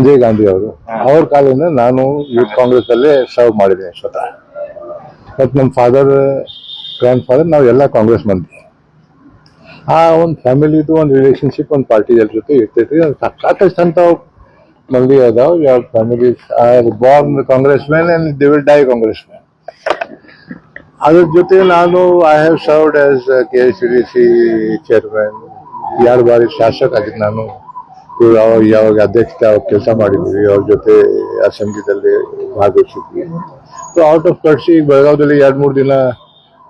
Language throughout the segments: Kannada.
ಸಂಜಯ್ ಗಾಂಧಿ ಅವರು. ಅವ್ರ ಕಾಲದಿಂದ ನಾನು ಯೂತ್ ಕಾಂಗ್ರೆಸ್ ಅಲ್ಲೇ ಸರ್ವ್ ಮಾಡಿದ್ದೀನಿ ಸ್ವತಃ. ಮತ್ತು ನಮ್ಮ ಫಾದರ್ ಗ್ರ್ಯಾಂಡ್ ಫಾದರ್ ನಾವೆಲ್ಲ ಕಾಂಗ್ರೆಸ್ ಮಂದಿ. ಆ ಒಂದು ಫ್ಯಾಮಿಲಿದು ಒಂದು ರಿಲೇಷನ್ಶಿಪ್ ಒಂದು ಪಾರ್ಟಿ ಜೊತೆ ಇರ್ತೈತಿ ಸಾಕಷ್ಟು ಅಂತ ಮಂದಿ ಅದಾವ. ಯಾವ family born Congress man and the will die Congress man ಅದ್ರ ಜೊತೆ ನಾನು I have served as K S D C chairman ಎರಡು ಬಾರಿ ಶಾಸಕ ಆಗಿದ್ದು ನಾನು? ಅವಾಗ ಯಾವಾಗ ಅಧ್ಯಕ್ಷತೆ ಅವಾಗ ಕೆಲಸ ಮಾಡಿದ್ವಿ ಅವ್ರ ಜೊತೆ ಅಸೆಂಬ್ಲಿದಲ್ಲಿ ಭಾಗವಹಿಸಿದ್ವಿ. ಸೊ ಔಟ್ ಆಫ್ ಕಟ್ಸಿ ಈಗ ಬೆಳಗಾವದಲ್ಲಿ ಎರಡು ಮೂರು ದಿನ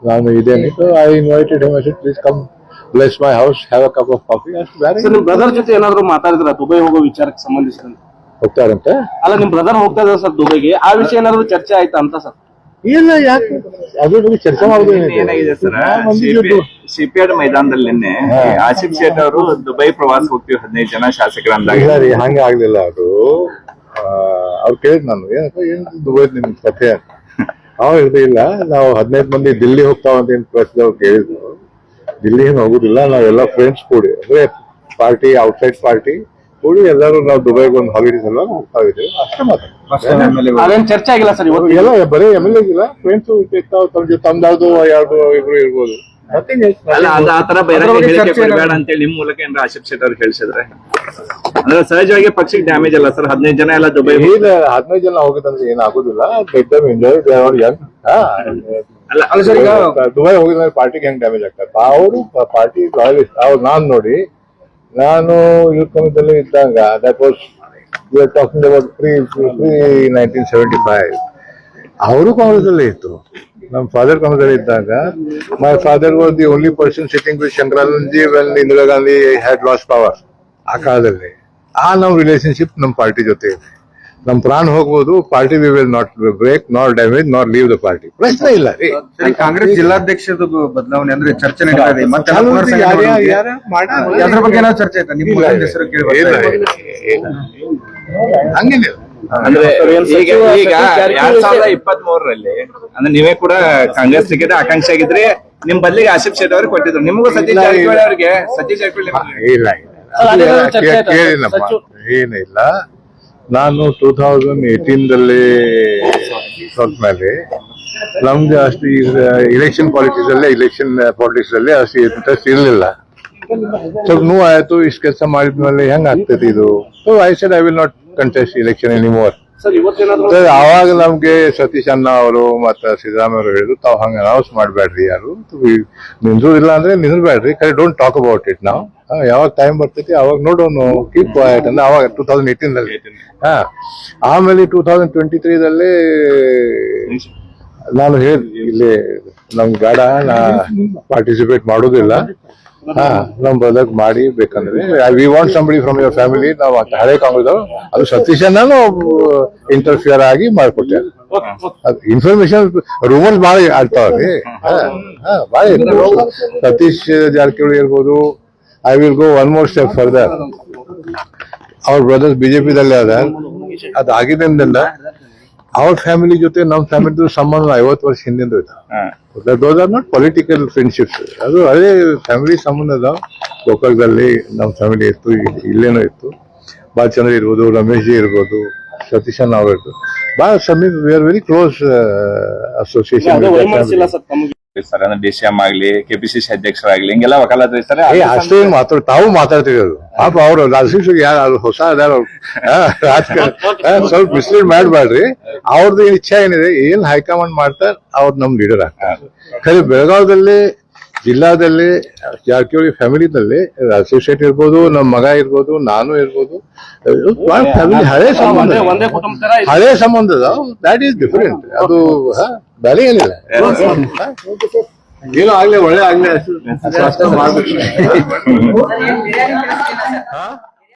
ನಾನು ಇದ್ದೇನೆ. So I invited him please come bless my house have a cup of coffee ಅಷ್ಟು ಬೇರೆ ಸರ್ ನಿಮ್ ಬ್ರದರ್ ಜೊತೆ ಏನಾದ್ರು ಮಾತಾಡಿದ್ರ? ದುಬೈ ಹೋಗೋ ವಿಚಾರಕ್ಕೆ ಸಂಬಂಧಿಸಿದಂತೆ? ಹೋಗ್ತಾರಂತೆ ಅಲ್ಲ ನಿಮ್ ಬ್ರದರ್ ಹೋಗ್ತಾ ಇದ್ದಾರೆ ಸರ್ ದುಬೈಗೆ. ಆ ವಿಷಯ ಏನಾದ್ರು ಚರ್ಚೆ ಆಯ್ತಾ ಅಂತ ಸರ್? ಇಲ್ಲ ಯಾಕೆ? ಅದ್ರ ಬಗ್ಗೆ ಚರ್ಚೆ ಮಾಡೋದು ಸಿಪಿಆರ್ ಮೈದಾನದಲ್ಲಿ ನಿನ್ನೆ ಆಸಿಫ್ ಶೇಟ್ ಅವರು ದುಬೈ ಪ್ರವಾಸ ಹೋಗ್ತೀವಿ ಹದಿನೈದು ಜನ ಶಾಸಕರಂದಾಗ ಇಲ್ಲ ರೀ ಹಂಗೆ ಆಗ್ಲಿಲ್ಲ ಅದು. ಅವ್ರು ಕೇಳಿದ್ ನಾನು ಏನಪ್ಪ ಏನ್ ದುಬೈ ನಿಮ್ ಕಥೆ ಅವ್ ಇಲ್ಲ ನಾವು ಹದಿನೈದು ಮಂದಿ ದಿಲ್ಲಿ ಹೋಗ್ತಾವ ಅಂತ ಏನ್ ಪ್ರಶ್ನೆ ಕೇಳಿದ್ರು. ದಿಲ್ಲಿ ಏನು ಹೋಗುದಿಲ್ಲ ನಾವೆಲ್ಲ ಫ್ರೆಂಡ್ಸ್ ಕೂಡಿ ಅಂದ್ರೆ ಪಾರ್ಟಿ ಔಟ್ಸೈಡ್ ಪಾರ್ಟಿ ಕೂಡಿ ಎಲ್ಲರೂ ನಾವು ದುಬೈಗೆ ಒಂದು ಹಾಲಿಡೇಸ್ ಎಲ್ಲ ಹೋಗ್ತಾ ಇದ್ದೇವೆ ಅಷ್ಟೇ ಮಾತ್ರ. ಚರ್ಚೆ ಆಗಿಲ್ಲ ಸರ್ ಇವತ್ತು? ಎಲ್ಲ ಬರೀ ಎಂ ಎಲ್ ಇಲ್ಲ ಫ್ರೆಂಡ್ಸ್ ತಮ್ಮ ಜೊತೆ ತಮ್ದಾವ್ದು ಎರಡು ಇಬ್ರು ಇರ್ಬೋದು. ಅದ್ರ ಮೂಲಕ ಸಹಜವಾಗಿ ಪಕ್ಷಕ್ಕೆ ಡ್ಯಾಮೇಜ್ ಅಲ್ಲ ಸರ್. ಹದಿನೈದು ಜನ ಎಲ್ಲ ದುಬೈ ಹದಿನೈದು ಜನ ಹೋಗಿದಂದ್ರೆ ಏನಾಗುದಿಲ್ಲ ಬೆಟ್ಟಮ್ ಎಂಜಾಯ್ ಯಂಗ್ ಅಲ್ಲ ಅಲ್ಲ ಸರ್ ಈಗ ದುಬೈ ಹೋಗಿದ್ರೆ ಪಾರ್ಟಿಗೆ ಹೆಂಗ್ ಡ್ಯಾಮೇಜ್ ಆಗ್ತದೆ? ಅವರು ಪಾರ್ಟಿ ಲಾಯಲಿಸ್ಟ್ ಅವ್ರು ನಾನ್ ನೋಡಿ ನಾನು ಯೂತ್ ಕಮಿಟಿಯಲ್ಲಿ ಇದ್ದಾಗ that was you are talking about pre pre nineteen seventy five ಅವರು ಕಾಂಗ್ರೆಸ್ ಅಲ್ಲೇ ಇತ್ತು. ನಮ್ಮ ಫಾದರ್ ಕಾಂಗ್ರೆಸ್ ಅಲ್ಲಿ ಇದ್ದಾಗ my father was the only person sitting with Shankaranand when Indira Gandhi had lost power ಆ ಕಾಲದಲ್ಲಿ. ಆ ನಮ್ಮ ರಿಲೇಶನ್ಶಿಪ್ ನಮ್ಮ ಪಾರ್ಟಿ ಜೊತೆ ಇದೆ ನಮ್ಮ ಪ್ರಾಣ ಹೋಗ್ಬೋದು party we will not break not damage not leave the party ಪ್ರಶ್ನೆ ಇಲ್ಲ. ರೀ ಸರಿ ಕಾಂಗ್ರೆಸ್ ಜಿಲ್ಲಾಧ್ಯಕ್ಷದ ಬದಲಾವಣೆ ಅಂದ್ರೆ ಚರ್ಚೆ ಅದ್ರ ಬಗ್ಗೆ ಚರ್ಚೆ ಆಯ್ತಾ? ನಿಮ್ಮ ಹೆಸರು. ಹಂಗೇನಿಲ್ಲ ಅಂದ್ರೆ ಈಗ ಈಗ ಎರಡ್ ಸಾವಿರದ ಇಪ್ಪತ್ತ್ ಮೂರರಲ್ಲಿ ಅಂದ್ರೆ ನೀವೇ ಕೂಡ ಕಾಂಗ್ರೆಸ್ ಟಿಕೆಟ್ ಆಕಾಂಕ್ಷಿ ಆಗಿದ್ರಿ ನಿಮ್ ಬದಲಿಗೆ ಆಸಿಫ್ ಶೆಟ್ಟಿ ಅವ್ರಿಗೆ ಕೊಟ್ಟಿದ್ರು. ನಿಮಗೂ ಸತೀಶ್ ಜಾರಕಿಹೊಳಿ ಅವರಿಗೆ ಸತೀಶ್ ಜಾರಕಿಹೊಳಿ ಇಲ್ಲ ಏನಿಲ್ಲ. ನಾನು ಟೂ ತೌಸಂಡ್ ಏಯ್ಟೀನ್ದಲ್ಲಿ ಮೇಲೆ ನಮ್ಗೆ ಅಷ್ಟು ಇಲೆಕ್ಷನ್ ಪಾಲಿಟಿಕ್ಸ್ ಅಲ್ಲೇ ಇಲೆಕ್ಷನ್ ಪಾಲಿಟಿಕ್ಸ್ ಅಲ್ಲೇ ಅಷ್ಟು ಇಂಟ್ರೆಸ್ಟ್ ಇರಲಿಲ್ಲ. ಸ್ವಲ್ಪ ನೋವು ಆಯಿತು ಇಷ್ಟು ಕೆಲಸ ಮಾಡಿದ್ಮೇಲೆ ಹೆಂಗ್ ಆಗ್ತೈತಿ ಇದು? So I said I will not contest election ಇವತ್ತೇನಾದ್ರು sir, ಆವಾಗ ನಮ್ಗೆ ಸತೀಶ್ ಅಣ್ಣ ಅವರು ಮತ್ತೆ ಸಿದ್ದರಾಮಯ್ಯ ಅವರು ಹೇಳಿದ್ರು ತಾವ್ ಹಂಗ ಅನೌನ್ಸ್ ಮಾಡ್ಬೇಡ್ರಿ ಯಾರು. ನಿಂದ್ರುದಿಲ್ಲ ಅಂದ್ರೆ ನಿಂದ್ರಬೇಡ್ರಿ ಕರೆ ಡೋಂಟ್ ಟಾಕ್ ಅಬೌಟ್ ಇಟ್ ನಾವು ಯಾವಾಗ ಟೈಮ್ ಬರ್ತೈತಿ ಅವಾಗ ನೋಡೋನು ಕೀಪ್ ಕ್ವಾಯಟ್ ಅಂದ್ರೆ ಅವಾಗ ಟೂ ತೌಸಂಡ್ ಏಟೀನ್ ಅಲ್ಲಿ ಹಾ ಆಮೇಲೆ ಟೂ ತೌಸಂಡ್ ಟ್ವೆಂಟಿ ತ್ರೀದಲ್ಲಿ ನಾನು ಹೇಳಿ ಇಲ್ಲಿ ನಮ್ ಗಾಡ ನಾ ಪಾರ್ಟಿಸಿಪೇಟ್ ಮಾಡೋದಿಲ್ಲ. ಹಾ, ನಮ್ ಬ್ರದರ್ ಮಾಡಿ ಬೇಕಂದ್ರೆ we want somebody from your family ನಾವು ಹಳೆ ಕಾಂಗ್ರೆಸ್ ಅದು ಸತೀಶನನು ಇಂಟರ್ಫಿಯರ್ ಆಗಿ ಮಾಡ್ಕೊಟ್ಟೆ. ಇನ್ಫಾರ್ಮೇಶನ್ ರೂಮರ್ಸ್ ಬಾಳ ಆಡ್ತಾವ್ರಿ ಇರ್ಬೋದು. ಸತೀಶ್ ಜಾರಕಿಹೊಳಿ ಇರ್ಬೋದು I will go one more step further ಅವ್ರ ಬ್ರದರ್ಸ್ ಬಿಜೆಪಿದಲ್ಲೇ ಅದ ಅದು ಆಗಿದ್ದರಿಂದ ಅವ್ರ ಫ್ಯಾಮಿಲಿ ಜೊತೆ ನಮ್ಮ ಫ್ಯಾಮಿಲಿ ಸಂಬಂಧ ಐವತ್ತು ವರ್ಷ ಹಿಂದಿಂದ ಇತ್ತು ಹಾ. Those are not political friendships ಅದು ಅದೇ ಫ್ಯಾಮಿಲಿ ಸಂಬಂಧ ಅದಾವ. ಗೋಕಾಕದಲ್ಲಿ ನಮ್ಮ ಫ್ಯಾಮಿಲಿ ಇತ್ತು ಇಲ್- ಇಲ್ಲೇನೋ ಇತ್ತು. ಬಾಲಚಂದ್ರ ಇರ್ಬೋದು ರಮೇಶ್ ಜಿ ಇರ್ಬೋದು ಸತೀಶ್ ಅವ್ರು ಇರ್ಬೋದು ಭಾಳ ಸಮೀಪ we are very close association sir ಅಂದ್ರೆ ಡಿ ಸಿ ಎಂ ಆಗ್ಲಿ ಕೆಪಿಸಿಸಿ ಅಧ್ಯಕ್ಷರಾಗ್ಲಿ ಹಿಂಗೆಲ್ಲ ವಕಾಲತ್ ಅಷ್ಟೇ ಮಾತಾಡ ತಾವು ಮಾತಾಡ್ತಿರೋದು. ಪಾಪ ಅವರು ರಾಜಶಿಕ್ಷಕ ಯಾರು ಹೊಸ ಅದಾರ ಸ್ವಲ್ಪ ಮಿಸ್ಲೀಡ್ ಮಾಡಬೇಡ್ರಿ. ಅವ್ರದ್ದು ಇಚ್ಛೆ ಏನಿದೆ ಏನ್ ಹೈಕಮಾಂಡ್ ಮಾಡ್ತಾರ ಅವ್ರು ನಮ್ ಲೀಡರ್ ಆಗ್ತಾರೆ ಖರೆ ಬೆಳಗಾವದಲ್ಲಿ ಜಿಲ್ಲಾದಲ್ಲಿ ಜಾರಕಿಹೊಳಿ ಫ್ಯಾಮಿಲಿನಲ್ಲಿ ರಾಜಶೇಖರ್ ಶೆಟ್ಟಿ ಇರ್ಬೋದು ನಮ್ಮ ಮಗ ಇರ್ಬೋದು ನಾನು ಇರ್ಬೋದು ಫ್ಯಾಮಿಲಿ ಹಳೆ ಸಂಬಂಧ. ಹಳೆ ಸಂಬಂಧ ದಾಟ್ ಈಸ್ ಡಿಫರೆಂಟ್ ಅದು ಬೇರೆ ಏನಿಲ್ಲ? ಏನೋ ಆಗ್ಲಿ ಒಳ್ಳೆ ಆಗ್ಲಿ. ಅಷ್ಟು ಅಷ್ಟು ಮಾಡ್ಬೇಕು.